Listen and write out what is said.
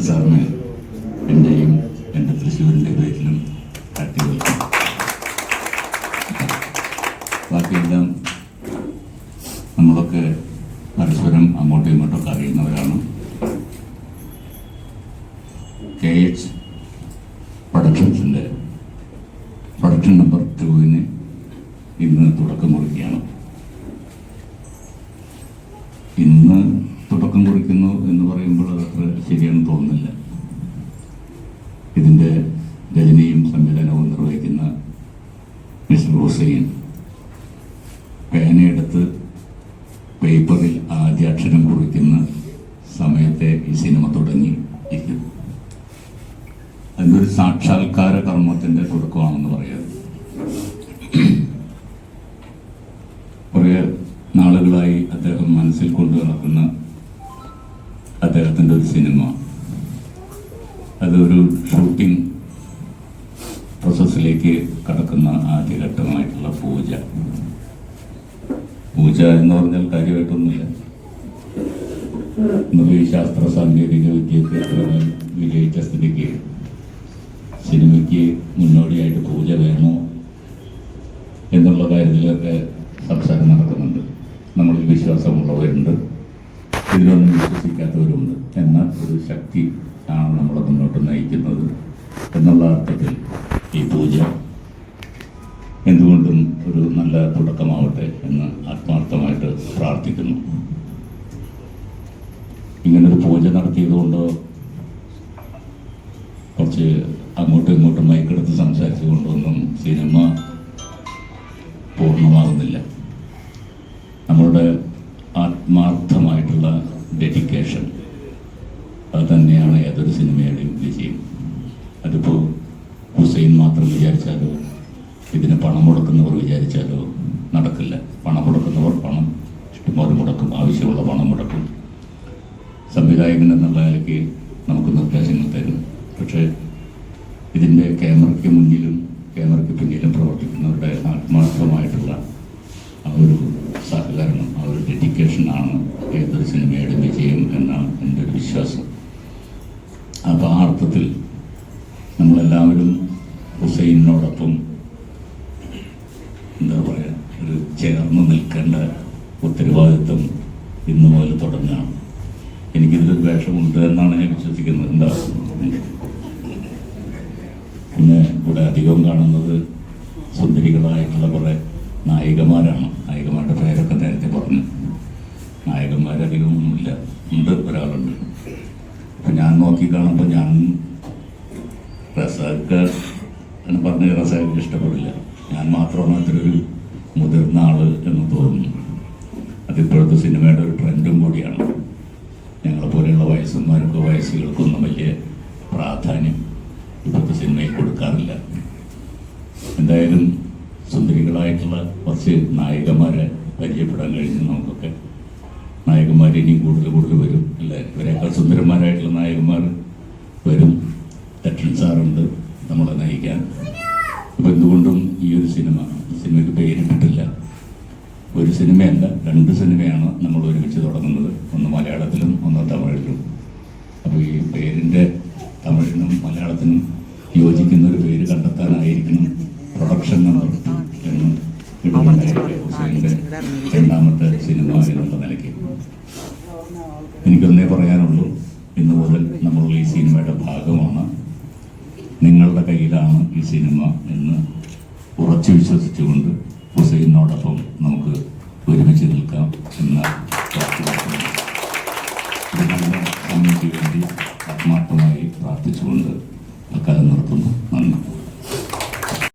ബാലകൃഷ്ണ സാറിന് എന്റെയും എന്റെ തൃശ്ശൂരിന്റെ പേരിലും കാട്ടി ബാക്കിയെല്ലാം നമ്മളൊക്കെ പരസ്പരം അങ്ങോട്ടും ഇങ്ങോട്ടൊക്കെ അറിയുന്നവരാണ്. കെ എച്ച് പ്രൊഡക്ഷൻസിന്റെ പ്രൊഡക്ഷൻ നമ്പർ ടുവിന് ഇന്ന് തുടക്കം കുറിക്കുന്നു എന്ന് പറയുമ്പോൾ അതത്ര ശരിയാണെന്ന് തോന്നുന്നില്ല ഇതിന്റെ രചനയും സംവിധാനവും നിർവഹിക്കുന്ന മിസ്റ്റർ ഹുസൈൻ. പേനയെടുത്ത് പേപ്പറിൽ ആദ്യ അക്ഷരം കുറിക്കുന്ന സമയത്തെ ഈ സിനിമ തുടങ്ങി ഇരിക്കുന്നു അതിനൊരു സാക്ഷാത്കാര കർമ്മത്തിന്റെ തുടക്കമാണെന്ന് പറയാം. കുറേ നാളുകളായി അദ്ദേഹം മനസ്സിൽ കൊണ്ടു നടക്കുന്ന അദ്ദേഹത്തിന്റെ ഒരു സിനിമ. അതൊരു ഷൂട്ടിംഗ് പ്രോസസ്സിലേക്ക് കടക്കുന്ന ആദ്യഘട്ടമായിട്ടുള്ള പൂജ. പൂജ എന്ന് പറഞ്ഞാൽ കാര്യമായിട്ടൊന്നുമില്ല. ഈ ശാസ്ത്ര സാങ്കേതിക വിദ്യാഭ്യാസങ്ങൾ വിജയിച്ച സ്ഥിതിക്ക് സിനിമയ്ക്ക് മുന്നോടിയായിട്ട് പൂജ വേണോ എന്നുള്ള കാര്യത്തിലൊക്കെ സംസാരം നടക്കുന്നുണ്ട്. നമ്മളിൽ വിശ്വാസമുള്ളവരുണ്ട്. ഇതിലൊന്നും വിശ്വസിക്കാത്തവരുണ്ട്. എന്ന ഒരു ശക്തി ആണ് നമ്മളെ മുന്നോട്ട് നയിക്കുന്നത് എന്നുള്ള അർത്ഥത്തിൽ ഈ പൂജ എന്തുകൊണ്ടും ഒരു നല്ല തുടക്കമാവട്ടെ എന്ന് ആത്മാർത്ഥമായിട്ട് പ്രാർത്ഥിക്കുന്നു. ഇങ്ങനൊരു പൂജ നടത്തിയതുകൊണ്ടോ കുറച്ച് അങ്ങോട്ടും ഇങ്ങോട്ടും മൈക്കെടുത്ത് സംസാരിച്ചുകൊണ്ടൊന്നും സിനിമ പൂർണമാകുന്നില്ല. ഏതൊരു സിനിമയുടെയും വിജയം. അതിപ്പോൾ ഹുസൈൻ മാത്രം വിചാരിച്ചാലോ ഇതിന് പണം മുടക്കുന്നവർ വിചാരിച്ചാലോ നടക്കില്ല. പണം മുടക്കുന്നവർ പണം ഇഷ്ടംപോലെ മുടക്കും ആവശ്യമുള്ള പണം മുടക്കും. സംവിധായകൻ എന്നുള്ള നിലയ്ക്ക് നമുക്ക് നിർദ്ദേശങ്ങൾ തരും. പക്ഷേ ഇതിന്റെ ക്യാമറയ്ക്ക് മുന്നിലും ക്യാമറയ്ക്ക് പിന്നിലും പ്രവർത്തിക്കുന്നവരുടെ ആത്മാർത്ഥമായിട്ടുള്ള ആ ഒരു സഹകരണം ആ ഒരു ഡെഡിക്കേഷനാണ് ഏതൊരു സിനിമയുടെ വിജയം എന്നാണ് എന്റെ ഒരു വിശ്വാസം അപ്പോൾ ആ അർത്ഥത്തിൽ നമ്മളെല്ലാവരും ഹുസൈനോടൊപ്പം എന്താ പറയുക ഒരു ചേർന്ന് നിൽക്കേണ്ട ഉത്തരവാദിത്വം ഇന്നു മുതൽ തുടങ്ങുകയാണ്. എനിക്കിതിലൊരു വേഷമുണ്ട് എന്നാണ് ഞാൻ വിശ്വസിക്കുന്നത്. എന്താ? പിന്നെ ഇവിടെ അധികം കാണുന്നത് സുന്ദരികളായിട്ടുള്ള കുറേ നായികമാരാണ്. നായികമാരുടെ പേരൊക്കെ നേരത്തെ പറഞ്ഞു. നായകന്മാരധികം ഒന്നുമില്ല ഉണ്ട് ഒരാളുണ്ട്. അപ്പം ഞാൻ നോക്കി കാണുമ്പോൾ ഞാൻ റസാക്ക് എന്ന് പറഞ്ഞ റസാക്ക് ഇഷ്ടപ്പെടില്ല. ഞാൻ മാത്രമാണ് അതിലൊരു മുതിർന്ന ആൾ എന്ന് തോന്നുന്നു. അതിപ്പോഴത്തെ സിനിമയുടെ ഒരു ട്രെൻഡും കൂടിയാണ്. ഞങ്ങളെ പോലെയുള്ള വയസ്സന്മാർക്ക് വയസ്സുകൾക്കൊന്നും വലിയ പ്രാധാന്യം ഇപ്പോഴത്തെ സിനിമയിൽ കൊടുക്കാറില്ല. എന്തായാലും സുന്ദരികളായിട്ടുള്ള കുറച്ച് നായികമാരെ പരിചയപ്പെടാൻ കഴിഞ്ഞു നമുക്കൊക്കെ നായകന്മാർ ഇനിയും കൂടുതൽ കൂടുതൽ വരും അല്ലേ? ഇവരെക്കാൾ സുന്ദരന്മാരായിട്ടുള്ള നായകന്മാർ വരും. ദക്ഷൻ സാറുണ്ട്. നമ്മളെ നയിക്കാൻ. അപ്പം എന്തുകൊണ്ടും ഈ ഒരു സിനിമ സിനിമയ്ക്ക് പേരിട്ടിട്ടില്ല ഒരു സിനിമയല്ല രണ്ട് സിനിമയാണ് നമ്മൾ ഒരുമിച്ച് തുടങ്ങുന്നത്. ഒന്ന് മലയാളത്തിലും ഒന്ന് തമിഴിലും. അപ്പോൾ ഈ പേരിന്റെ തമിഴിനും മലയാളത്തിനും യോജിക്കുന്ന ഒരു പേര് കണ്ടെത്താനായിരിക്കണം പ്രൊഡക്ഷൻ എന്ന് രണ്ടാമത്തെ സിനിമ എന്നുള്ള നിലയ്ക്ക്. എനിക്കൊന്നേ പറയാനുള്ളൂ ഇന്ന് മുതൽ നമ്മൾ ഈ സിനിമയുടെ ഭാഗമാണ്. നിങ്ങളുടെ കയ്യിലാണ് ഈ സിനിമ എന്ന് ഉറച്ചു വിശ്വസിച്ചുകൊണ്ട് ഹുസൈനോടൊപ്പം നമുക്ക് ഒരുമിച്ച് നിൽക്കാം എന്ന നല്ല വേണ്ടി ആത്മാർത്ഥമായി പ്രാർത്ഥിച്ചുകൊണ്ട്